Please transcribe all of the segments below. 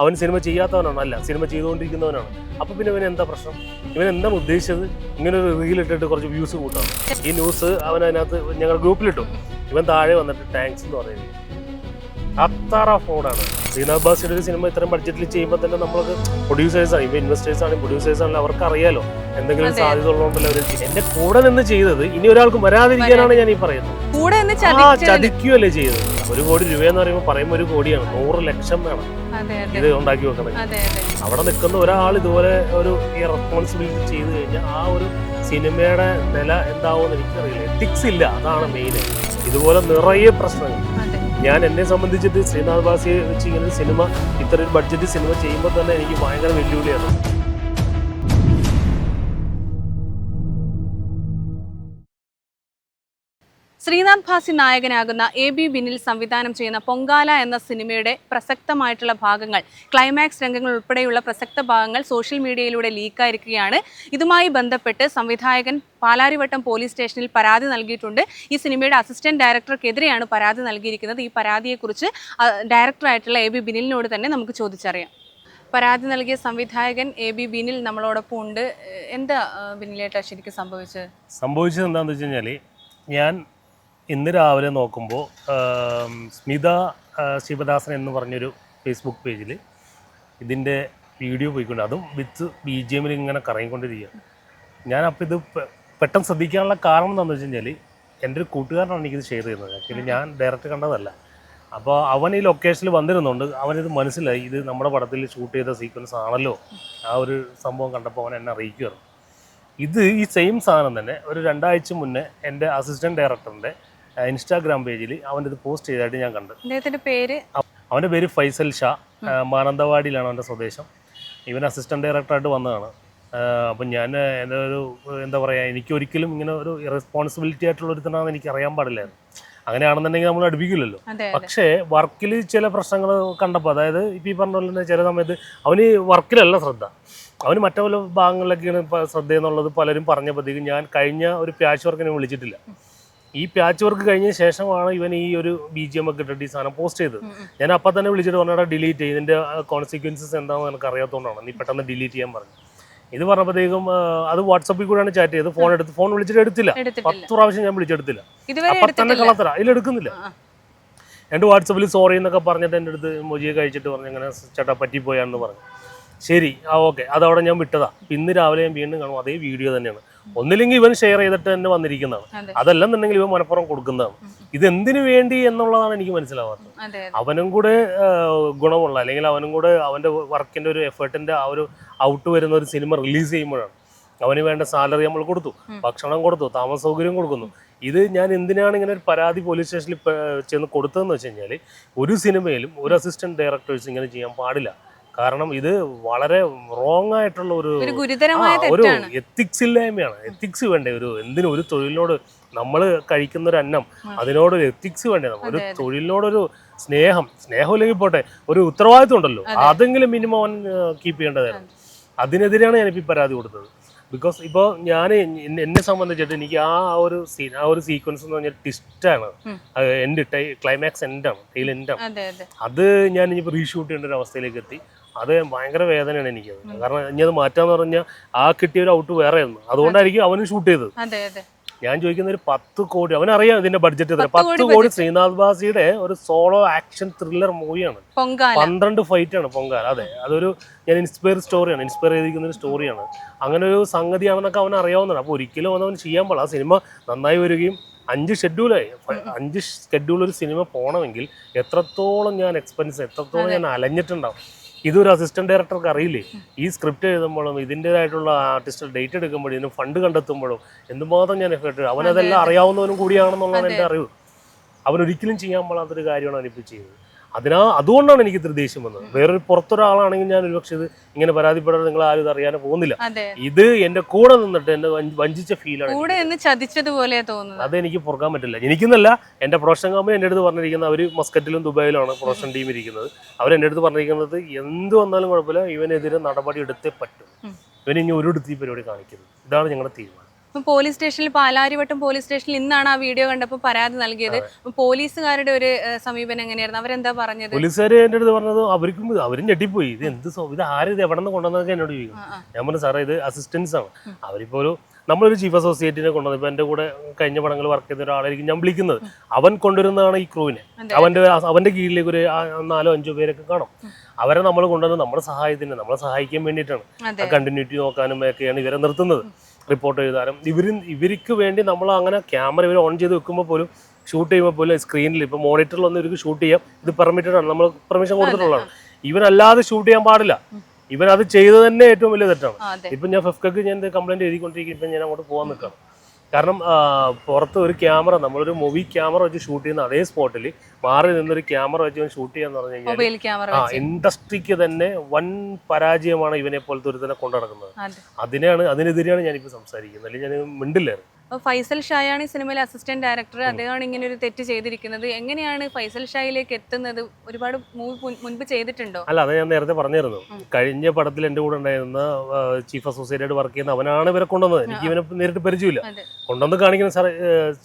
അവൻ സിനിമ ചെയ്യാത്തവനാണ്. അല്ല സിനിമ ചെയ്തുകൊണ്ടിരിക്കുന്നവനാണ്. അപ്പോൾ പിന്നെ ഇവൻ എന്താ പ്രശ്നം? ഇവൻ എന്താണ് ഉദ്ദേശിച്ചത്? ഇങ്ങനെ ഒരു റീൽ ഇട്ടിട്ട് കുറച്ച് വ്യൂസ് കൂട്ടാണ് ഈ ന്യൂസ് അവൻ അതിനകത്ത് ഞങ്ങൾ ഗ്രൂപ്പിലിട്ടു ഇവൻ താഴെ വന്നിട്ട് താങ്ക്സ് എന്ന് പറയുന്നത് അത്ര അഫോർഡാണ് ശ്രീനാഥ് അബ്ബാസിന്റെ ഒരു സിനിമ ഇത്രയും ബഡ്ജറ്റിൽ ചെയ്യുമ്പോൾ തന്നെ നമ്മൾക്ക് പ്രൊഡ്യൂസേഴ്സ് ആണ് ഇപ്പൊ ഇൻവെസ്റ്റേഴ്സ് ആണ് പ്രൊഡ്യൂസേഴ്സ് ആണെങ്കിൽ അവർക്ക് അറിയാലോ എന്തെങ്കിലും. സാധ്യത ഉള്ളതുകൊണ്ടല്ലോ അവർ എന്റെ കൂടെ നിന്ന് ചെയ്തത് ഇനി ഒരാൾക്ക് വരാതിരിക്കാനാണ് ഞാൻ ഈ പറയുന്നത്. ആ ചതിക്കുകയല്ലേ ചെയ്തത്. ഒരു കോടി രൂപ എന്ന് പറയുമ്പോൾ പറയുമ്പോൾ ഒരു കോടിയാണ്. നൂറ് ലക്ഷം വേണം. ഇത് ഉണ്ടാക്കി വെക്കണം. അവിടെ നിൽക്കുന്ന ഒരാൾ ഇതുപോലെ ഒരു ഈ റെസ്പോൺസിബിലിറ്റി ചെയ്തു കഴിഞ്ഞാൽ ആ ഒരു സിനിമയുടെ നില എന്താവുമെന്ന് എനിക്കറിയില്ല. എത്തിക്സ് ഇല്ല. അതാണ് മെയിൻ ഇതുപോലെ നിറയെ പ്രശ്നങ്ങൾ. ഞാൻ എന്നെ സംബന്ധിച്ചിട്ട് ശ്രീനാഥ് ബാസിയെ വെച്ച് ഇങ്ങനെ സിനിമ ഇത്ര ഒരു ബഡ്ജറ്റ് സിനിമ ചെയ്യുമ്പോൾ തന്നെ എനിക്ക് ഭയങ്കര വെല്ലുവിളിയാണ്. ശ്രീനാഥ് ഭാസി നായകനാകുന്ന എ ബി ബിനിൽ സംവിധാനം ചെയ്യുന്ന പൊങ്കാല എന്ന സിനിമയുടെ പ്രസക്തമായിട്ടുള്ള ഭാഗങ്ങൾ ക്ലൈമാക്സ് രംഗങ്ങൾ ഉൾപ്പെടെയുള്ള പ്രസക്ത ഭാഗങ്ങൾ സോഷ്യൽ മീഡിയയിലൂടെ ലീക്കായിരിക്കുകയാണ് ഇതുമായി ബന്ധപ്പെട്ട് സംവിധായകൻ പാലാരിവട്ടം പോലീസ് സ്റ്റേഷനിൽ പരാതി നൽകിയിട്ടുണ്ട്. ഈ സിനിമയുടെ അസിസ്റ്റന്റ് ഡയറക്ടർക്കെതിരെയാണ് പരാതി നൽകിയിരിക്കുന്നത്. ഈ പരാതിയെക്കുറിച്ച് ഡയറക്ടറായിട്ടുള്ള എ ബി ബിനിലിനോട് തന്നെ നമുക്ക് ചോദിച്ചറിയാം. പരാതി നൽകിയ സംവിധായകൻ എ ബി ബിനിൽ നമ്മളോടൊപ്പം ഉണ്ട്. എന്താ ബിനിലേട്ടാ ശരിക്കും സംഭവിച്ചത്? സംഭവിച്ചത് എന്താണെന്ന് വെച്ച് കഴിഞ്ഞാൽ ഞാൻ ഇന്ന് രാവിലെ നോക്കുമ്പോൾ സ്മിത ശിവദാസൻ എന്ന് പറഞ്ഞൊരു ഫേസ്ബുക്ക് പേജിൽ ഇതിന്റെ വീഡിയോ പോയിക്കൊണ്ട് അതും വിത്ത് ബി ജി എമ്മിൽ ഇങ്ങനെ കറങ്ങിക്കൊണ്ടിരിക്കുക ഞാൻ അപ്പോൾ ഇത് പെട്ടെന്ന് ശ്രദ്ധിക്കാനുള്ള കാരണം എന്താണെന്ന് വെച്ച് കഴിഞ്ഞാൽ എന്റെ ഒരു കൂട്ടുകാരനാണ് എനിക്കിത് ഷെയർ ചെയ്യുന്നത്. ആക്ച്വലി ഞാൻ ഡയറക്റ്റ് കണ്ടതല്ല. അപ്പോൾ അവൻ ഈ ലൊക്കേഷനിൽ വന്നിരുന്നുണ്ട് അവനിത് മനസ്സിലായി. ഇത് നമ്മുടെ പടത്തിൽ ഷൂട്ട് ചെയ്ത സീക്വൻസ് ആണല്ലോ. ആ ഒരു സംഭവം കണ്ടപ്പോൾ അവൻ എന്നെ അറിയിക്കുമായിരുന്നു ഇത് ഈ സെയിം സാധനം തന്നെ ഒരു രണ്ടാഴ്ച മുന്നേ എന്റെ അസിസ്റ്റന്റ് ഡയറക്ടറിന്റെ ഇൻസ്റ്റാഗ്രാം പേജിൽ അവന്റെ ഇത് പോസ്റ്റ് ചെയ്തതായിട്ട് ഞാൻ കണ്ടു. അദ്ദേഹത്തിന്റെ പേര്? അവന്റെ പേര് ഫൈസൽ ഷാ. മാനന്തവാടിയിലാണ് അവന്റെ സ്വദേശം. ഇവൻ അസിസ്റ്റന്റ് ഡയറക്ടറായിട്ട് വന്നതാണ്. അപ്പം ഞാൻ എന്റെ ഒരു എന്താ പറയുക എനിക്കൊരിക്കലും ഇങ്ങനെ ഒരു റെസ്പോൺസിബിലിറ്റി ആയിട്ടുള്ള ഒരുത്തനാണെന്ന് എനിക്ക് അറിയാൻ പാടില്ലായിരുന്നു. അങ്ങനെയാണെന്നുണ്ടെങ്കിൽ നമ്മൾ അടുപ്പിക്കില്ലല്ലോ. പക്ഷേ വർക്കിൽ ചില പ്രശ്നങ്ങൾ കണ്ടപ്പോൾ അതായത് ഇപ്പം ഈ പറഞ്ഞ പോലെ തന്നെ ചില സമയത്ത് അവന് വർക്കിലല്ല ശ്രദ്ധ. അവന് മറ്റു പല ഭാഗങ്ങളിലൊക്കെയാണ് ശ്രദ്ധയെന്നുള്ളത് ശ്രദ്ധ എന്നുള്ളത് പലരും പറഞ്ഞപ്പോഴത്തേക്കും ഞാൻ കഴിഞ്ഞ ഒരു പ്യാച്ച് വർക്കിനെ വിളിച്ചിട്ടില്ല. ഈ പാച്ച് വർക്ക് കഴിഞ്ഞ ശേഷമാണ് ഇവൻ ഈ ഒരു ബി ജി എം ഒക്കെ ഇട്ടിട്ട് ഈ സാധനം പോസ്റ്റ് ചെയ്തത്. ഞാൻ അപ്പം തന്നെ വിളിച്ചിട്ട് പറഞ്ഞാൽ ഡിലീറ്റ് ചെയ്ത് ഇതിന്റെ കോൺസിക്വൻസസ് എന്താണെന്ന് എനിക്ക് അറിയാത്തതുകൊണ്ടാണ് നീ പെട്ടെന്ന് ഡിലീറ്റ് ചെയ്യാൻ പറഞ്ഞു. ഇത് പറഞ്ഞപ്പോഴത്തേക്കും അത് വാട്സപ്പിൽ കൂടെയാണ് ചാറ്റ് ചെയ്ത് ഫോൺ എടുത്ത് ഫോൺ വിളിച്ചിട്ട് എടുത്തില്ല. പത്ത് പ്രാവശ്യം ഞാൻ വിളിച്ചെടുത്തില്ല അപ്പം തന്നെ കളത്തറ ഇതിൽ എടുക്കുന്നില്ല. എന്റെ വാട്സപ്പിൽ സോറി എന്നൊക്കെ പറഞ്ഞിട്ട് എന്റെ അടുത്ത് മൊജിയെ കഴിച്ചിട്ട് പറഞ്ഞു അങ്ങനെ ചേട്ടാ പറ്റിപ്പോയാണെന്ന് പറഞ്ഞു. ശരി ആ ഓക്കെ അതവിടെ ഞാൻ വിട്ടതാ. ഇന്ന് രാവിലെ ഞാൻ വീണ്ടും കാണും. അതേ വീഡിയോ തന്നെയാണ്. ഒന്നില്ലെങ്കിൽ ഇവൻ ഷെയർ ചെയ്തിട്ട് തന്നെ വന്നിരിക്കുന്നതാണ്. അതെ. അതല്ലെന്നുണ്ടെങ്കിൽ ഇവൻ മനപ്പുറം കൊടുക്കുന്നതാണ്. ഇത് എന്തിനു വേണ്ടി എന്നുള്ളതാണ് എനിക്ക് മനസ്സിലാവാത്തത്. അവനും കൂടെ ഗുണമുള്ള അല്ലെങ്കിൽ അവനും കൂടെ അവന്റെ വർക്കിന്റെ ഒരു എഫേർട്ടിന്റെ ആ ഒരു ഔട്ട് വരുന്ന ഒരു സിനിമ റിലീസ് ചെയ്യുമ്പോഴാണ് അവന് വേണ്ട സാലറി നമ്മൾ കൊടുത്തു ഭക്ഷണം കൊടുത്തു താമസ സൗകര്യം കൊടുക്കുന്നു. ഇത് ഞാൻ എന്തിനാണ് ഇങ്ങനെ ഒരു പരാതി പോലീസ് സ്റ്റേഷനിൽ ചെന്ന് കൊടുത്തതെന്ന് വെച്ച് കഴിഞ്ഞാൽ ഒരു സിനിമയിലും ഒരു അസിസ്റ്റന്റ് ഡയറക്ടേഴ്സ് ഇങ്ങനെ ചെയ്യാൻ പാടില്ല. കാരണം ഇത് വളരെ റോങ് ആയിട്ടുള്ള ഒരു ഒരു എത്തിക്സ് ഇല്ലായ്മയാണ്. എത്തിക്സ് വേണ്ടേ? ഒരു എന്തിനും ഒരു തൊഴിലിനോട് നമ്മൾ കഴിക്കുന്ന ഒരു അന്നം. അതിനോട് ഒരു എത്തിക്സ് വേണ്ടേ? ഒരു. തൊഴിലിനോടൊരു സ്നേഹം സ്നേഹം ഇല്ലെങ്കിൽ പോട്ടെ ഒരു ഉത്തരവാദിത്വം ഉണ്ടല്ലോ. അതെങ്കിലും മിനിമം അവൻ കീപ്പ് ചെയ്യേണ്ടതായിരുന്നു അതിനെതിരെയാണ് ഞാനിപ്പോൾ ഈ പരാതി കൊടുത്തത്. ബിക്കോസ് ഇപ്പോൾ ഞാൻ എന്നെ സംബന്ധിച്ചിട്ട് എനിക്ക് ആ ഒരു സീൻ ആ ഒരു സീക്വൻസ് എന്ന് പറഞ്ഞാൽ ട്വിസ്റ്റാണ് എന്റെ എൻഡ് ക്ലൈമാക്സ് എൻഡാണ് ടൈൽ എൻഡാണ് അത് ഞാൻ ഇനിയിപ്പോൾ റീഷൂട്ട് ചെയ്യേണ്ട ഒരു അവസ്ഥയിലേക്ക് എത്തി. അത് ഭയങ്കര വേദനയാണ് എനിക്കത് കാരണം ഇനി അത് മാറ്റാന്ന് പറഞ്ഞാൽ ആ കിട്ടിയ ഒരു ഔട്ട് വേറെ ആയിരുന്നു അതുകൊണ്ടായിരിക്കും അവനും ഷൂട്ട് ചെയ്തത്. ഞാൻ ചോദിക്കുന്ന ഒരു പത്ത് കോടി അവനറിയാം ഇതിന്റെ ബഡ്ജറ്റ് എത്ര. പത്ത് കോടി ശ്രീനാഥ് ബാസിയുടെ ഒരു സോളോ ആക്ഷൻ ത്രില്ലർ മൂവിയാണ് പന്ത്രണ്ട് ഫൈറ്റ് ആണ് പൊങ്കാല അതെ. അതൊരു ഞാൻ ഇൻസ്പയർ സ്റ്റോറിയാണ് ഇൻസ്പയർ ചെയ്തിരിക്കുന്ന ഒരു സ്റ്റോറിയാണ് അങ്ങനെ ഒരു സംഗതിയാണെന്നൊക്കെ അവൻ അറിയാവുന്നതാണ്. അപ്പോൾ ഒരിക്കലും അവൻ ചെയ്യാൻ പാടില്ല. ആ സിനിമ നന്നായി വരികയും അഞ്ച് ഷെഡ്യൂളായി അഞ്ച് ഷെഡ്യൂൾ ഒരു സിനിമ പോകണമെങ്കിൽ എത്രത്തോളം ഞാൻ എക്സ്പെൻസ് എത്രത്തോളം ഞാൻ അലഞ്ഞിട്ടുണ്ടാവും. ഇതൊരു അസിസ്റ്റന്റ് ഡയറക്ടർക്ക് അറിയില്ലേ? ഈ സ്ക്രിപ്റ്റ് എഴുതുമ്പോഴും ഇതിന്റെതായിട്ടുള്ള ആർട്ടിസ്റ്റ് ഡേറ്റ് എടുക്കുമ്പോഴും ഇതിന് ഫണ്ട് കണ്ടെത്തുമ്പോഴും എന്തുമാത്രം ഞാൻ എഫേർട്ട് അവനതെല്ലാം അറിയാവുന്നവനും കൂടിയാണെന്നുള്ളതാണ് എന്റെ അറിവ്. അവനൊരിക്കലും ചെയ്യാൻ പാടാത്തൊരു കാര്യമാണ് അവനിപ്പോൾ ചെയ്തത് അതിനാ അതുകൊണ്ടാണ് എനിക്ക് ഇത്ര ദേഷ്യം വന്നത്. വേറൊരു പുറത്തൊരാളാണെങ്കിൽ ഞാൻ ഒരുപക്ഷെ ഇത് ഇങ്ങനെ പരാതിപ്പെടാതെ നിങ്ങൾ ആരും ഇത് അറിയാനോ പോകുന്നില്ല. ഇത് എന്റെ കൂടെ നിന്നിട്ട് എന്നെ വഞ്ചിച്ച ഫീലാണ് കൂടെ നിന്ന് ചതിച്ചതുപോലെ തോന്നുന്നത്. അതെനിക്ക് പൊറുക്കാൻ പറ്റില്ല. എനിക്കെന്നല്ല എന്റെ പ്രൊഡക്ഷൻ കമ്പനി എന്റെ അടുത്ത് പറഞ്ഞിരിക്കുന്നത് അവർ മസ്കറ്റിലും ദുബായിലുമാണ് പ്രൊഡക്ഷൻ ടീം ഇരിക്കുന്നത്. അവർ എന്റെ അടുത്ത് പറഞ്ഞിരിക്കുന്നത് എന്ത് വന്നാലും കുഴപ്പമില്ല ഇവനെതിരെ നടപടി എടുത്തേ പറ്റും. ഇവനിങ്ങനെ ഒരു എടുത്ത് ഈ പരിപാടി കാണിക്കുന്നത് ഇതാണ് ഞങ്ങളുടെ തീരുമാനം. പോലീസ് സ്റ്റേഷനിൽ പാലാരിവട്ടം പോലീസ് സ്റ്റേഷനിൽ ഇന്നാണ് ആ വീഡിയോ കണ്ടപ്പോൾ പരാതി നൽകിയത്. പോലീസുകാരുടെ ഒരു സമീപനം എങ്ങനെയായിരുന്നു? അവരെന്താ പറഞ്ഞത്? പോലീസുകാർ എന്റെ അടുത്ത് പറഞ്ഞത് അവർക്കും അവരും ഞെട്ടിപ്പോയി. ഇത് എന്ത് ഇത് ആര് ഇത് എവിടെ നിന്ന് കൊണ്ടുവന്നതൊക്കെ എന്നോട് ചോദിക്കും. ഞാൻ പറഞ്ഞു സാറേ ഇത് അസിസ്റ്റൻസ് ആണ്. അവരിപ്പോ ഒരു നമ്മളൊരു ചീഫ് അസോസിയേറ്റിനെ കൊണ്ടുവന്നത് ഇപ്പൊ എന്റെ കൂടെ കഴിഞ്ഞ പടങ്ങൾ വർക്ക് ചെയ്ത ഒരാളായിരിക്കും ഞാൻ വിളിക്കുന്നത്. അവൻ കൊണ്ടുവരുന്നതാണ് ഈ ക്രൂവിനെ അവന്റെ അവന്റെ കീഴിലേക്ക് ഒരു നാലോ അഞ്ചോ പേരൊക്കെ കാണും. അവരെ നമ്മൾ കൊണ്ടുവന്നത് നമ്മുടെ സഹായത്തിന് നമ്മളെ സഹായിക്കാൻ വേണ്ടിയിട്ടാണ്. കണ്ടിന്യൂറ്റി നോക്കാനും ഒക്കെയാണ് ഇവരെ നിർത്തുന്നത്. റിപ്പോർട്ട് എഴുതാനും. ഇവർ ഇവർക്ക് വേണ്ടി നമ്മൾ അങ്ങനെ ക്യാമറ ഇവർ ഓൺ ചെയ്ത് വെക്കുമ്പോൾ പോലും ഷൂട്ട് ചെയ്യുമ്പോൾ പോലും സ്ക്രീനിൽ ഇപ്പോൾ മോണിറ്ററിലൊന്നും ഇവർക്ക് ഷൂട്ട് ചെയ്യാം. ഇത് പെർമിറ്റഡ് ആണ്. നമ്മൾ പെർമിഷൻ കൊടുത്തിട്ടുള്ളതാണ്. ഇവരല്ലാതെ ഷൂട്ട് ചെയ്യാൻ പാടില്ല. ഇവരത് അത് ചെയ്തത് തന്നെ ഏറ്റവും വലിയ തെറ്റാണ്. ഇപ്പം ഞാൻ ഫിഫ്കക്ക് ഞാൻ കംപ്ലൈന്റ് എഴുതിക്കൊണ്ടിരിക്കും ഇപ്പം ഞാൻ അങ്ങോട്ട് പോകാൻ നിൽക്കണം കാരണം പുറത്ത് ഒരു ക്യാമറ നമ്മളൊരു മൂവി ക്യാമറ വെച്ച് ഷൂട്ട് ചെയ്യുന്ന അതേ സ്പോട്ടിൽ മാറി നിന്നൊരു ക്യാമറ വെച്ച് ഷൂട്ട് ചെയ്യാന്ന് പറഞ്ഞു കഴിഞ്ഞാൽ ആ ഇൻഡസ്ട്രിക്ക് തന്നെ വൻ പരാജയമാണ് ഇവനെ പോലത്തെ തന്നെ കൊണ്ടു നടക്കുന്നത്. അതിനാണ് അതിനെയാണ് അതിനെതിരെയാണ് ഞാനിപ്പോൾ സംസാരിക്കുന്നത്. അല്ലെങ്കിൽ ഞാൻ മിണ്ടില്ലായിരുന്നു ഫൈസൽ ഷായാണ് ഈ സിനിമയിലെ അസിസ്റ്റന്റ് ഡയറക്ടർ അദ്ദേഹമാണ് ഇങ്ങനെ ഒരു തെറ്റ് ചെയ്തിരിക്കുന്നത്. എങ്ങനെയാണ് ഫൈസൽ ഷായിലേക്ക് എത്തുന്നത്? ഒരുപാട് മൂവി മുൻപ് ചെയ്തിട്ടുണ്ടോ? അല്ല അത് ഞാൻ നേരത്തെ പറഞ്ഞിരുന്നു. കഴിഞ്ഞ പടത്തിൽ എന്റെ കൂടെ ഉണ്ടായിരുന്ന ചീഫ് അസോസിയേറ്റ് വർക്ക് ചെയ്യുന്ന അവനാണ് ഇവരെ കൊണ്ടുവന്നത്. എനിക്ക് ഇവനെ നേരിട്ട് പരിചയമില്ല. കൊണ്ടുവന്ന് കാണിക്കുന്ന സാറേ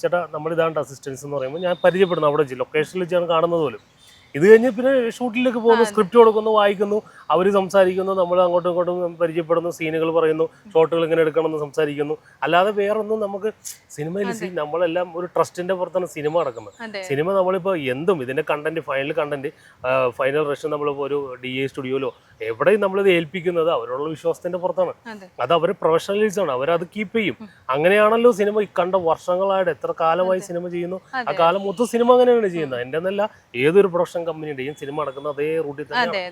ചേട്ടാ നമ്മൾ ഇതാണ്ട് അസിസ്റ്റൻസ് എന്ന് പറയുമ്പോൾ ഞാൻ പരിചയപ്പെടുന്നു. അവിടെ ലൊക്കേഷനിൽ വെച്ചാണ് കാണുന്നത് പോലും. ഇത് കഴിഞ്ഞ് പിന്നെ ഷൂട്ടിലേക്ക് പോകുന്നു സ്ക്രിപ്റ്റ് കൊടുക്കുന്നു വായിക്കുന്നു. അവർ സംസാരിക്കുന്നു നമ്മൾ അങ്ങോട്ടും ഇങ്ങോട്ടും പരിചയപ്പെടുന്നു സീനുകൾ പറയുന്നു ഷോട്ടുകൾ ഇങ്ങനെ എടുക്കണമെന്ന് സംസാരിക്കുന്നു. അല്ലാതെ വേറൊന്നും നമുക്ക് സിനിമയിൽ നമ്മളെല്ലാം ഒരു ട്രസ്റ്റിന്റെ പുറത്താണ് സിനിമ നടക്കുന്നത്. സിനിമ നമ്മളിപ്പോൾ എന്തും ഇതിന്റെ കണ്ടന്റ് ഫൈനൽ കണ്ടന്റ് ഫൈനൽ റഷൻ നമ്മൾ ഒരു ഡി എ സ്റ്റുഡിയോയിലോ എവിടെയും നമ്മളിത് ഏൽപ്പിക്കുന്നത് അവരുള്ള വിശ്വാസത്തിന്റെ പുറത്താണ്. അത്. അവർ പ്രൊഫഷണലീസ് ആണ് അവരത് കീപ്പ് ചെയ്യും. അങ്ങനെയാണല്ലോ സിനിമ ഈ കണ്ട വർഷങ്ങളായിട്ട് എത്ര കാലമായി സിനിമ ചെയ്യുന്നു. ആ കാലം മൊത്തം സിനിമ അങ്ങനെയാണ് ചെയ്യുന്നത്. എന്റെ എന്നല്ല ഏതൊരു പ്രൊഡക്ഷൻ കമ്പനിയുടെയും സിനിമ നടക്കുന്ന അതേ റൂട്ടിൽ തന്നെ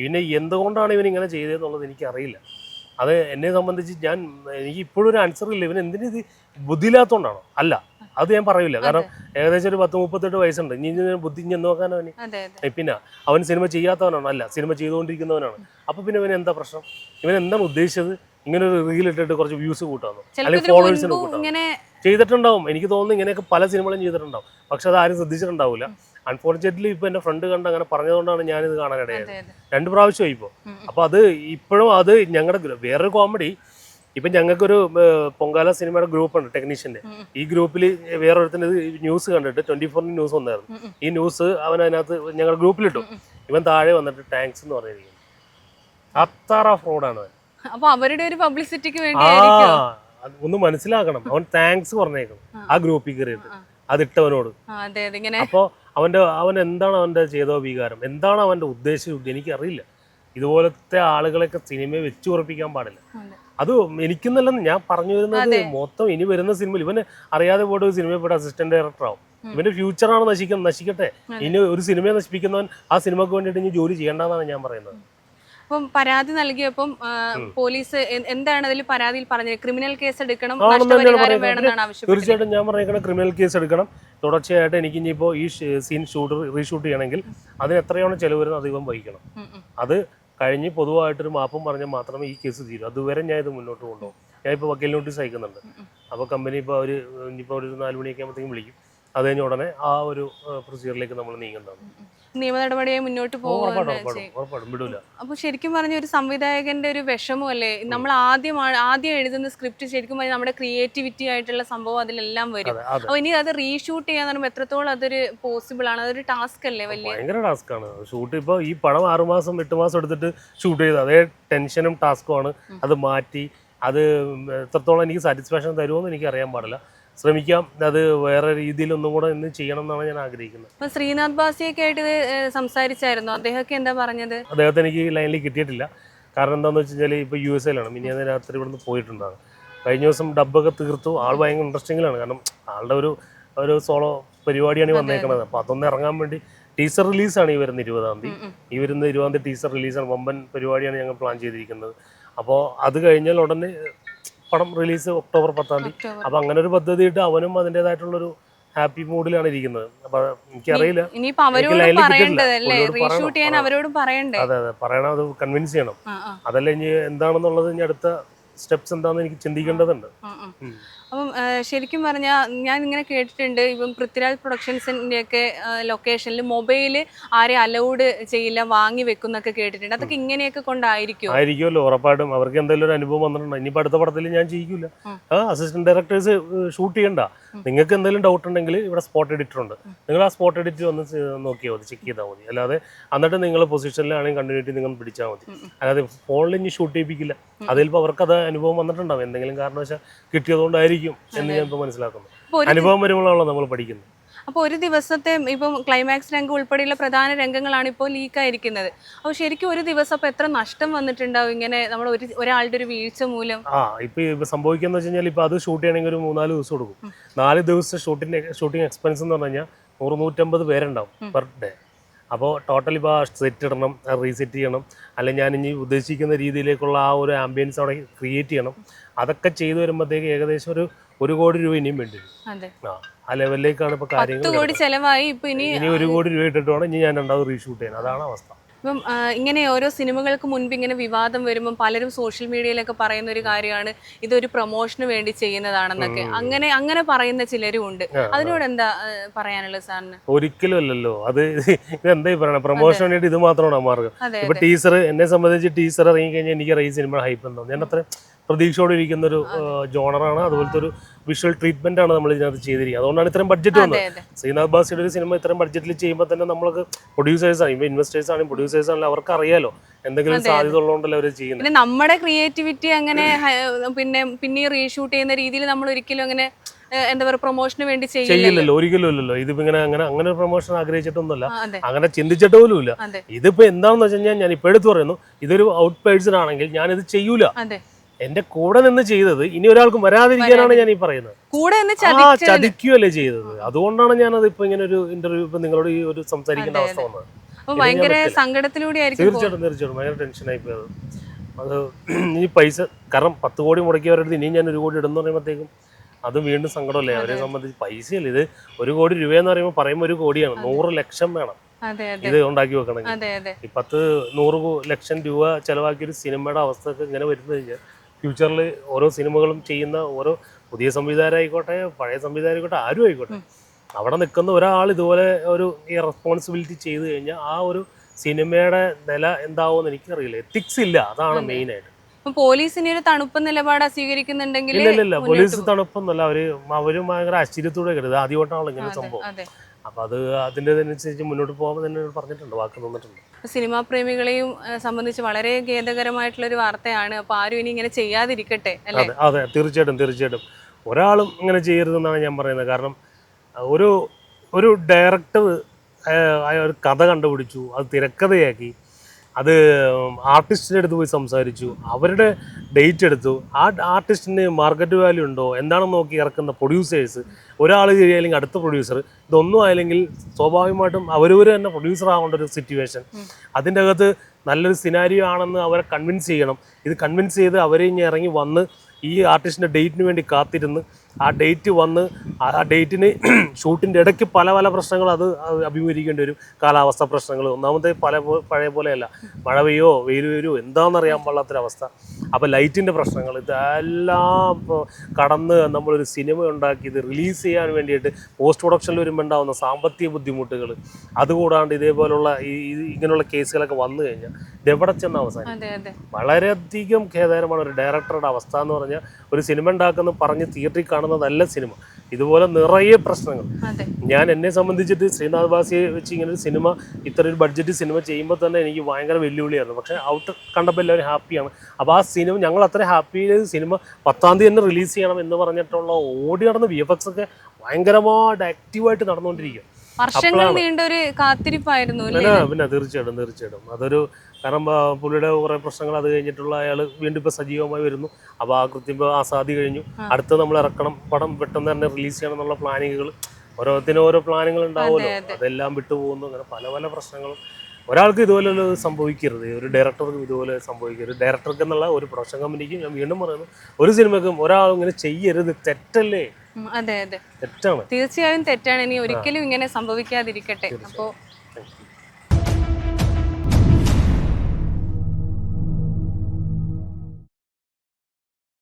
ഇവനെ എന്തുകൊണ്ടാണ് ഇവൻ ഇങ്ങനെ ചെയ്തതെന്നുള്ളത് എനിക്കറിയില്ല. അത് എന്നെ സംബന്ധിച്ച് ഞാൻ എനിക്ക് ഇപ്പോഴും ഒരു ആൻസർ ഇല്ല. ഇവൻ എന്തിനു ഇത് ബുദ്ധിയില്ലാത്തതുകൊണ്ടാണോ അല്ല അത് ഞാൻ പറയില്ല കാരണം ഏകദേശം ഒരു പത്ത് മുപ്പത്തെട്ട് വയസ്സുണ്ട്. ഇനി ഇനി ബുദ്ധി ഇനി നോക്കാനോ അവന്? പിന്നെ അവൻ സിനിമ ചെയ്യാത്തവനാണ്. അല്ല സിനിമ ചെയ്തുകൊണ്ടിരിക്കുന്നവനാണ്. അപ്പൊ പിന്നെ ഇവൻ എന്താ പ്രശ്നം? ഇവൻ എന്താണ് ഉദ്ദേശിച്ചത്? ഇങ്ങനെ ഒരു റീൽ ഇട്ടിട്ട് കുറച്ച് വ്യൂസ് കൂട്ടാന്നോ അല്ലെങ്കിൽ ഫോളോവേഴ്സിനെ കൂട്ടാന്നോ ചെയ്തിട്ടുണ്ടാവും. എനിക്ക് തോന്നുന്നു ഇങ്ങനെയൊക്കെ പല സിനിമകളും ചെയ്തിട്ടുണ്ടാവും. പക്ഷെ അത് ആരും ശ്രദ്ധിച്ചിട്ടുണ്ടാവില്ല അൺഫോർച്ചുനേറ്റ്ലി ഇപ്പൊ എന്റെ ഫ്രണ്ട് കണ്ട് അങ്ങനെ പറഞ്ഞതുകൊണ്ടാണ് ഞാനിത് കാണാനിടയായത്. രണ്ട് പ്രാവശ്യമായി ഇപ്പോൾ ഉം. അപ്പൊ അത് ഇപ്പോഴും അത് ഞങ്ങളുടെ വേറൊരു കോമഡി ഇപ്പൊ ഞങ്ങൾക്കൊരു പൊങ്കാല സിനിമയുടെ ഗ്രൂപ്പ് ഉണ്ട് ടെക്നീഷ്യന്റെ ഈ ഗ്രൂപ്പിൽ വേറൊരുത്തിന് ന്യൂസ് കണ്ടിട്ട് ട്വന്റി ഫോറിന് ന്യൂസ് വന്നായിരുന്നു. ഈ ന്യൂസ് അവൻ അതിനകത്ത് ഞങ്ങളുടെ ഗ്രൂപ്പിലിട്ടു ഇവൻ താഴെ വന്നിട്ട് ടാങ്ക്സ് എന്ന് പറഞ്ഞിരിക്കുന്നു. അത്ര ഫ്രോഡാണ് അപ്പൊ അവരുടെ ഒരു പബ്ലിസിറ്റിക്ക് വേണ്ടി ഒന്ന് മനസ്സിലാക്കണം. അവൻ താങ്ക്സ് പറഞ്ഞേക്കണം. ആ. ഗ്രൂപ്പിൽ കയറിയിട്ട് അതിട്ടവനോട്. ആ, അവന്റെ അവൻ എന്താണ് അവന്റെ ചെയ്തോ വികാരം എന്താണ് അവന്റെ ഉദ്ദേശം? എനിക്കറിയില്ല. ഇതുപോലത്തെ ആളുകളെയൊക്കെ സിനിമയെ വെച്ചുറപ്പിക്കാൻ പാടില്ല. അതെ. അത് എനിക്കെന്നല്ലെന്ന് ഞാൻ പറഞ്ഞു വരുന്നത് മൊത്തം ഇനി വരുന്ന സിനിമയിൽ ഇവന് അറിയാതെ പോയിട്ട് ഒരു സിനിമയിൽ പോയിട്ട് അസിസ്റ്റന്റ് ഡയറക്ടർ ആവും. ഇവന്റെ ഫ്യൂച്ചറാണ് നശിക്കുന്നത് നശിക്കട്ടെ. ഇനി ഒരു സിനിമയെ നശിപ്പിക്കുന്നവൻ ആ സിനിമക്ക് വേണ്ടിയിട്ട് ഇനി ജോലി ചെയ്യേണ്ടെന്നാണ് ഞാൻ പറയുന്നത്. അപ്പം പരാതി നൽകിയപ്പം പോലീസ് എന്താണ് അതിൽ പരാതിയിൽ പറഞ്ഞത്? ക്രിമിനൽ കേസ് എടുക്കണം തീർച്ചയായിട്ടും ഞാൻ പറഞ്ഞേക്കണം ക്രിമിനൽ കേസ് എടുക്കണം. തുടർച്ചയായിട്ട് എനിക്ക് ഇനിയിപ്പോൾ ഈ സീൻ ഷൂട്ട് റീഷൂട്ട് ചെയ്യണമെങ്കിൽ അതിന് എത്രയാണ് ചെലവ് വരുന്നത് അത് ഇവൻ വഹിക്കണം. അത് കഴിഞ്ഞ് പൊതുവായിട്ടൊരു മാപ്പും പറഞ്ഞാൽ മാത്രമേ ഈ കേസ് തീരൂ. അതുവരെ ഞാൻ ഇത് മുന്നോട്ട് കൊണ്ടുപോകും. ഞാൻ ഇപ്പോൾ വക്കീൽ നോട്ടീസ് അയക്കുന്നുണ്ട്. അപ്പോൾ കമ്പനി ഇപ്പോൾ അവർ ഇനിയിപ്പോൾ ഒരു നാല് മണിയൊക്കെ ആകുമ്പോഴത്തേക്കും വിളിക്കും. അത് കഴിഞ്ഞ ഉടനെ ആ ഒരു പ്രൊസീജിയറിലേക്ക് നമ്മൾ നീങ്ങുന്നതാണ്. നിയമ നടപടിയായി മുന്നോട്ട് ഓ, അപ്പൊ ശരിക്കും പറഞ്ഞ ഒരു സംവിധായകന്റെ ഒരു വിഷമമല്ലേ നമ്മൾ ആദ്യം ആദ്യം എഴുതുന്ന സ്ക്രിപ്റ്റ് ശരിക്കും പറഞ്ഞാൽ നമ്മുടെ ക്രിയേറ്റിവിറ്റി ആയിട്ടുള്ള സംഭവം അതിലെല്ലാം വരും. അപ്പോൾ ഇനി അത് റീഷൂട്ട് ചെയ്യാന്ന് പറയുമ്പോൾ എത്രത്തോളം അതൊരു പോസിബിൾ ആണ്? അതൊരു ടാസ്ക് അല്ലേ വലിയ? ഭയങ്കര ആണ്. ഷൂട്ട് ഇപ്പൊ ഈ പടം ആറുമാസം എട്ട് മാസം എടുത്തിട്ട് ഷൂട്ട് ചെയ്ത് അതേ ടെൻഷനും ടാസ്കും ആണ്. അത് മാറ്റി അത് എത്രത്തോളം എനിക്ക് സാറ്റിസ്ഫാക്ഷൻ തരുമോ എന്ന് എനിക്ക് അറിയാൻ പാടില്ല. ശ്രമിക്കാം. അത് വേറെ രീതിയിൽ ഒന്നും കൂടെ ഇന്ന് ചെയ്യണം എന്നാണ് ഞാൻ ആഗ്രഹിക്കുന്നത്. അപ്പൊ ശ്രീനാഥ് ബാസിയൊക്കെ ആയിട്ട് ഇത് സംസാരിച്ചായിരുന്നു. അദ്ദേഹമൊക്കെ എന്താ പറഞ്ഞത്? അദ്ദേഹത്തെ എനിക്ക് ലൈനിൽ കിട്ടിയിട്ടില്ല. കാരണം എന്താന്ന് വെച്ച് കഴിഞ്ഞാൽ ഇപ്പോൾ യു എസ് എയിലാണ് മിനി അതിന് രാത്രി ഇവിടുന്ന് പോയിട്ടുണ്ടാകും. കഴിഞ്ഞ ദിവസം ഡബ്ബൊക്കെ തീർത്തു. ആൾ ഭയങ്കര ഇൻട്രസ്റ്റിങ്ങിലാണ് കാരണം ആളുടെ ഒരു ഒരു സോളോ പരിപാടിയാണ് ഈ വന്നേക്കണത്. അപ്പോൾ അതൊന്ന് ഇറങ്ങാൻ വേണ്ടി ടീസർ റിലീസാണ് ഈ വരുന്ന ഇരുപതാം തീയതി. ഈ വരുന്ന ഇരുപതാം തീയതി ടീസർ റിലീസാണ് വമ്പൻ പരിപാടിയാണ് ഞങ്ങൾ പ്ലാൻ ചെയ്തിരിക്കുന്നത്. അപ്പോൾ അത് കഴിഞ്ഞാൽ ഉടനെ പടം റിലീസ് ഒക്ടോബർ പത്താം തീയതി. അപ്പൊ അങ്ങനെ ഒരു പദ്ധതി ഇട്ട് അവനും അതിന്റെതായിട്ടുള്ളൊരു ഹാപ്പി മൂഡിലാണ് ഇരിക്കുന്നത്. അപ്പൊ എനിക്കറിയില്ല. അതെ അതെ. പറയണം. അത് കൺവിൻസ് ചെയ്യണം. അതല്ല ഇനി എന്താണെന്നുള്ളത് ഇനി അടുത്ത സ്റ്റെപ്സ് എന്താണെന്ന് എനിക്ക് ചിന്തിക്കേണ്ടതുണ്ട്. അപ്പം ശരിക്കും പറഞ്ഞാൽ ഞാൻ ഇങ്ങനെ കേട്ടിട്ടുണ്ട് ഇപ്പം പൃഥ്വിരാജ് പ്രൊഡക്ഷൻസിന്റെ ഒക്കെ ലൊക്കേഷനിൽ മൊബൈൽ ആരെ അലൗഡ് ചെയ്യില്ല വാങ്ങി വെക്കുന്നൊക്കെ കേട്ടിട്ടുണ്ട്. അതൊക്കെ ഇങ്ങനെയൊക്കെ കൊണ്ടായിരിക്കും? ആയിരിക്കുമല്ലോ ഉറപ്പായിട്ടും. അവർക്ക് എന്തെങ്കിലും ഒരു അനുഭവം വന്നിട്ടുണ്ട്? ഇനിയിപ്പോൾ അടുത്ത പടത്തിൽ ഞാൻ ചെയ്യിക്കില്ല. ആ. അസിസ്റ്റന്റ് ഡയറക്ടേഴ്സ് ഷൂട്ട് ചെയ്യണ്ട. നിങ്ങൾക്ക് എന്തെങ്കിലും ഡൗട്ട് ഉണ്ടെങ്കിൽ ഇവിടെ സ്പോട്ട് എഡിറ്റർ ഉണ്ട്. നിങ്ങൾ ആ സ്പോട്ട് എഡിറ്റ് വന്ന് നോക്കിയാൽ മതി ചെക്ക് ചെയ്താൽ മതി. അല്ലാതെ എന്നിട്ട് നിങ്ങൾ പൊസിഷനിലാണെങ്കിൽ കണ്ടിന്യൂറ്റി നിങ്ങൾ പിടിച്ചാൽ മതി. അല്ലാതെ ഫോണിൽ ഇനി ഷൂട്ട് ചെയ്യിപ്പിക്കില്ല. അതിലിപ്പോൾ അവർക്ക് അത് അനുഭവം വന്നിട്ടുണ്ടാവും. എന്തെങ്കിലും കാരണവശാൽ കിട്ടിയതുകൊണ്ടായിരിക്കും. എന്ന് ഞാൻ ഇപ്പോൾ മനസ്സിലാക്കുന്നു. അനുഭവം വരുമ്പോഴാണല്ലോ നമ്മൾ പഠിക്കുന്നത്. അപ്പോൾ ഒരു ദിവസത്തെ ഇപ്പം ക്ലൈമാക്സ് രംഗം ഉൾപ്പെടെയുള്ള പ്രധാന രംഗങ്ങളാണ് ഇപ്പോൾ ലീക്കായിരിക്കുന്നത് അപ്പോൾ ശരിക്കും ഒരു ദിവസം അപ്പോൾ എത്ര നഷ്ടം വന്നിട്ടുണ്ടാവും? ഇങ്ങനെ നമ്മൾ ഒരു ഒരാളുടെ ഒരു വീഴ്ച മൂലം. ആ ഇപ്പൊ ഇപ്പൊ സംഭവിക്കുന്ന വെച്ച് കഴിഞ്ഞാൽ ഇപ്പൊ അത് ഷൂട്ട് ചെയ്യണമെങ്കിൽ ഒരു മൂന്നാൽ ദിവസം കൊടുക്കും നാല് ദിവസം ഷൂട്ടിന്റെ ഷൂട്ടിംഗ് എക്സ്പെൻസ് എന്ന് പറഞ്ഞു കഴിഞ്ഞാൽ നൂറ് നൂറ്റമ്പത് പേരുണ്ടാവും പെർ ഡേ അപ്പോൾ ടോട്ടൽ ഇപ്പോൾ സെറ്റ് ഇടണം റീസെറ്റ് ചെയ്യണം അല്ലെങ്കിൽ ഞാൻ ഇനി ഉദ്ദേശിക്കുന്ന രീതിയിലേക്കുള്ള ആ ഒരു ആംബിയൻസ് അവിടെ ക്രിയേറ്റ് ചെയ്യണം. അതൊക്കെ ചെയ്തു വരുമ്പോഴത്തേക്ക് ഏകദേശം ഒരു ഒരു കോടി രൂപ ഇനിയും വേണ്ടി വരും. ആ ആ ലെവലിലേക്കാണ് ഇപ്പോൾ കാര്യങ്ങൾ ഇനി ഒരു കോടി രൂപ ഇട്ടിട്ട് വേണം ഇനി ഞാൻ രണ്ടാമത് റീഷൂട്ട് ചെയ്യണം അതാണ് അവസ്ഥ. ഇപ്പം ഇങ്ങനെ ഓരോ സിനിമകൾക്ക് മുൻപ് ഇങ്ങനെ വിവാദം വരുമ്പോൾ പലരും സോഷ്യൽ മീഡിയയിലൊക്കെ പറയുന്ന ഒരു കാര്യമാണ് ഇതൊരു പ്രൊമോഷന് വേണ്ടി ചെയ്യുന്നതാണെന്നൊക്കെ. അങ്ങനെ അങ്ങനെ പറയുന്ന ചിലരും ഉണ്ട് അതിനോട് എന്താ പറയാനുള്ളത് സാറിന്? ഒരിക്കലും അല്ലല്ലോ അത് എന്താ എന്തായി പറയണേ പ്രൊമോഷൻ വേണ്ടിയിട്ട് ഇത് മാത്രമാണ് മാർഗം. ഇപ്പൊ ടീസർ എന്നെ സംബന്ധിച്ച് ടീച്ചർ ഇറങ്ങി കഴിഞ്ഞാൽ എനിക്ക് ഈ സിനിമ ഹൈപ്പ് എന്താ ഞാൻ അത്ര പ്രതീക്ഷയോടെ ഇരിക്കുന്ന ഒരു ജോണറാണ്. അതുപോലത്തെ ഒരു വിഷ്വൽ ട്രീറ്റ്മെന്റ് ആണ് നമ്മൾ ഇതിനകത്ത് ചെയ്തിരിക്കുന്നത്. അതുകൊണ്ടാണ് ഇത്രയും ബഡ്ജറ്റ് വന്നത്. ശ്രീനാഥ് ബാസിയുടെ ഒരു സിനിമ ഇത്രയും ബഡ്ജറ്റിൽ ചെയ്യുമ്പോൾ തന്നെ നമ്മൾക്ക് പ്രൊഡ്യൂസേഴ്സ് ആണ് ഇൻവെസ്റ്റേഴ്സ് ആണെങ്കിൽ പ്രൊഡ്യൂസേഴ്സ് ആണെങ്കിലും അവർക്ക് അറിയാലോ എന്തെങ്കിലും സാധ്യത ഉള്ളതുകൊണ്ടല്ലോ അവർ ചെയ്യുന്നത് പിന്നെ നമ്മുടെ ക്രിയേറ്റിവിറ്റി അങ്ങനെ പിന്നെ പിന്നെ റീഷൂട്ട് ചെയ്യുന്ന രീതിയിൽ നമ്മൾ ഒരിക്കലും അങ്ങനെ എന്താ പറയുക പ്രൊമോഷന് വേണ്ടി ചെയ്യില്ല ചെയ്യില്ലല്ലോ ഒരിക്കലും ഇല്ലല്ലോ. ഇതിപ്പോ ഇങ്ങനെ അങ്ങനെ അങ്ങനെ ഒരു പ്രൊമോഷൻ ആഗ്രഹിച്ചിട്ടൊന്നുമല്ല. അങ്ങനെ ചിന്തിച്ചിട്ട് പോലും ഇല്ല ഇതിപ്പോ എന്താണെന്ന് വെച്ച് കഴിഞ്ഞാൽ ഞാൻ ഇപ്പൊ എടുത്തു പറയുന്നു ഇതൊരു ഔട്ട് പേഴ്സൺ ആണെങ്കിൽ ഞാനിത് ചെയ്യൂല. അതെ. എന്റെ കൂടെ നിന്ന് ചെയ്തത് ഇനി ഒരാൾക്കും വരാതിരിക്കാനാണ് ഞാൻ ഈ പറയുന്നത്. കൂടെ ആ ചതിക്കുകയല്ലേ ചെയ്തത്. അതുകൊണ്ടാണ് ഞാൻ അത് ഇപ്പൊ ഇങ്ങനെ ഒരു ഇന്റർവ്യൂ ഇപ്പൊ നിങ്ങളോട് ഈ ഒരു സംസാരിക്കേണ്ട അവസ്ഥ വന്നത്. ഭയങ്കര സങ്കടത്തിലൂടെ തീർച്ചയായിട്ടും തീർച്ചയായിട്ടും. ഭയങ്കര ടെൻഷനായി പോയത്. അത് ഈ പൈസ കാരണം പത്ത് കോടി മുടക്കിയവരുടെ അടുത്ത് ഇനിയും ഞാൻ ഒരു കോടി ഇടുന്ന പറയുമ്പോഴത്തേക്കും അത് വീണ്ടും സങ്കടമല്ലേ? അവരെ സംബന്ധിച്ച് പൈസയല്ല? ഇത് ഒരു കോടി രൂപയെന്ന് പറയുമ്പോൾ പറയുമ്പോൾ ഒരു കോടിയാണ്. നൂറ് ലക്ഷം വേണം. ഇത് ഉണ്ടാക്കി വെക്കണമെങ്കിൽ. ഈ പത്ത് നൂറ് ലക്ഷം രൂപ ചെലവാക്കിയ ഒരു സിനിമയുടെ അവസ്ഥ ഇങ്ങനെ വരുന്നത് കഴിഞ്ഞാൽ ഫ്യൂച്ചറിൽ ഓരോ സിനിമകളും ചെയ്യുന്ന ഓരോ പുതിയ സംവിധായകരായിക്കോട്ടെ പഴയ സംവിധായകരായിക്കോട്ടെ ആരും ആയിക്കോട്ടെ. അവിടെ നിൽക്കുന്ന ഒരാൾ ഇതുപോലെ ഒരു ഈ റെസ്പോൺസിബിലിറ്റി ചെയ്തു കഴിഞ്ഞാൽ ആ ഒരു സിനിമയുടെ നില എന്താവുമെന്ന് എനിക്കറിയില്ല. എത്തിക്സ് ഇല്ല. അതാണ് മെയിൻ ആയിട്ട്. അപ്പൊ പോലീസിന് ഒരു തണുപ്പ് നിലപാടാ സ്വീകരിക്കുന്നുണ്ടെങ്കിൽ ഇല്ല ഇല്ല പോലീസ് തണുപ്പൊന്നുമല്ല. അവർ അവരും ഭയങ്കര ആശ്ചര്യത്തോടെ കരുത് ആദ്യമായിട്ടാണല്ലോ ഇങ്ങനെ സംഭവം. അതെ അപ്പൊ അത് അതിന്റെ അനുസരിച്ച് മുന്നോട്ട് പോകാൻ തന്നെ പറഞ്ഞിട്ടുണ്ട് വാക്ക് തന്നിട്ടുണ്ട്. സിനിമാ പ്രേമികളെയും സംബന്ധിച്ച് വളരെ ഖേദകരമായിട്ടുള്ള ഒരു വാർത്തയാണ്. അപ്പൊ ആരും ഇനി ഇങ്ങനെ ചെയ്യാതിരിക്കട്ടെ അല്ലേ? അതെ അതെ തീർച്ചയായിട്ടും തീർച്ചയായിട്ടും. ഒരാളും ഇങ്ങനെ ചെയ്യരുതെന്നാണ് ഞാൻ പറയുന്നത്. കാരണം ഒരു ഒരു ഡയറക്ടർ ഒരു കഥ കണ്ടുപിടിച്ചു അത് തിരക്കഥയാക്കി അത് ആർട്ടിസ്റ്റിന്റെ അടുത്ത് പോയി സംസാരിച്ചു. അവരുടെ ഡേറ്റ് എടുത്തു. ആ ആർട്ടിസ്റ്റിന് മാർക്കറ്റ് വാല്യൂ ഉണ്ടോ? എന്താണെന്ന് നോക്കി ഇറക്കുന്ന പ്രൊഡ്യൂസേഴ്സ് ഒരാൾ അല്ലെങ്കിൽ അടുത്ത പ്രൊഡ്യൂസർ ഇതൊന്നും ആയില്ലെങ്കിൽ സ്വാഭാവികമായിട്ടും അവരവർ തന്നെ പ്രൊഡ്യൂസർ ആവേണ്ട ഒരു സിറ്റുവേഷൻ അതിന്റെ അകത്ത് നല്ലൊരു സിനാരിയോ ആണെന്ന് അവരെ കൺവിൻസ് ചെയ്യണം. ഇത് കൺവിൻസ് ചെയ്ത് അവരെ ഇനി ഇറങ്ങി വന്ന് ഈ ആർട്ടിസ്റ്റിന്റെ ഡേറ്റിന് വേണ്ടി കാത്തിരുന്ന് ആ ഡേറ്റ് വന്ന് ആ ഡേറ്റിന് ഷൂട്ടിന്റെ ഇടയ്ക്ക് പല പല പ്രശ്നങ്ങൾ അത് അഭിമുഖീകരിക്കേണ്ടി വരും. കാലാവസ്ഥ പ്രശ്നങ്ങൾ ഒന്നാമത്തെ പല പഴയ പോലെയല്ല. മഴ പെയ്യോ വെയിൽ വരുമോ എന്താണെന്നറിയാൻ പാടാത്തൊരവസ്ഥ അപ്പോൾ ലൈറ്റിന്റെ പ്രശ്നങ്ങൾ ഇതെല്ലാം കടന്ന് നമ്മളൊരു സിനിമ ഉണ്ടാക്കി ഇത് റിലീസ് ചെയ്യാൻ വേണ്ടിയിട്ട് പോസ്റ്റ് പ്രൊഡക്ഷനിൽ വരുമ്പോൾ ഉണ്ടാകുന്ന സാമ്പത്തിക ബുദ്ധിമുട്ടുകൾ അതുകൂടാണ്ട് ഇതേപോലുള്ള ഈ- ഇങ്ങനെയുള്ള കേസുകളൊക്കെ വന്നു കഴിഞ്ഞാൽ ഇതെവിടെ ചെന്ന് അവസാനം വളരെയധികം ഖേദകരമാണ് ഒരു ഡയറക്ടറുടെ അവസ്ഥ എന്ന് പറഞ്ഞാൽ ഒരു സിനിമ ഉണ്ടാക്കുന്ന പറഞ്ഞ് തിയേറ്ററിൽ കാണുന്നതല്ല സിനിമ. ഇതുപോലെ നിറയെ പ്രശ്നങ്ങൾ. ഞാൻ എന്നെ സംബന്ധിച്ചിട്ട് ശ്രീനാഥ് ബാസിയെ വെച്ച് ഇങ്ങനെ ഒരു സിനിമ ഇത്ര ഒരു ബഡ്ജറ്റ് സിനിമ ചെയ്യുമ്പോൾ തന്നെ എനിക്ക് ഭയങ്കര വെല്ലുവിളിയായിരുന്നു. പക്ഷേ ഔട്ട് കണ്ടപ്പോൾ എല്ലാവരും ഹാപ്പിയാണ്. അപ്പോൾ ആ സിനിമ ഞങ്ങൾ അത്ര ഹാപ്പി സിനിമ പത്താം തീയതി തന്നെ റിലീസ് ചെയ്യണം എന്ന് പറഞ്ഞിട്ടുള്ള ഓടി നടന്ന വി എഫ് എക്സ് ഒക്കെ ഭയങ്കരമായിട്ട് ആക്റ്റീവായിട്ട് നടന്നുകൊണ്ടിരിക്കുക വർഷങ്ങൾ നീണ്ട ഒരു കാത്തിരിപ്പായിരുന്നു പിന്നെ തീർച്ചയായിട്ടും തീർച്ചയായിട്ടും. അതൊരു കാരണം പുള്ളിയുടെ കുറേ പ്രശ്നങ്ങൾ അത് കഴിഞ്ഞിട്ടുള്ള അയാൾ വീണ്ടും ഇപ്പോൾ സജീവമായി വരുന്നു. അപ്പോൾ ആ കൃത്യം ഇപ്പോൾ ആസാദി കഴിഞ്ഞു. അടുത്ത് നമ്മൾ ഇറക്കണം. പടം പെട്ടെന്ന് തന്നെ റിലീസ് ചെയ്യണം എന്നുള്ള പ്ലാനിങ്ങുകൾ. ഓരോത്തിനും ഓരോ പ്ലാനുകൾ ഉണ്ടാവുമല്ലോ. അതെല്ലാം വിട്ടുപോകുന്നു അങ്ങനെ പല പല പ്രശ്നങ്ങളും. ഒരാൾക്ക് ഇതുപോലെ സംഭവിക്കരുത്. ഒരു ഡയറക്ടർക്കും ഇതുപോലെ സംഭവിക്കരുത്. ഡയറക്ടർക്ക് എന്നുള്ള ഒരു പ്രൊഡക്ഷൻ കമ്പനിക്കും ഞാൻ വീണ്ടും പറയുന്നു ഒരു സിനിമക്കും ഒരാൾ ഇങ്ങനെ ചെയ്യരുത്. തെറ്റല്ലേ? അതെ അതെ. തെറ്റാണ്. തീർച്ചയായും തെറ്റാണ്. ഇനി ഒരിക്കലും ഇങ്ങനെ സംഭവിക്കാതിരിക്കട്ടെ. അപ്പോൾ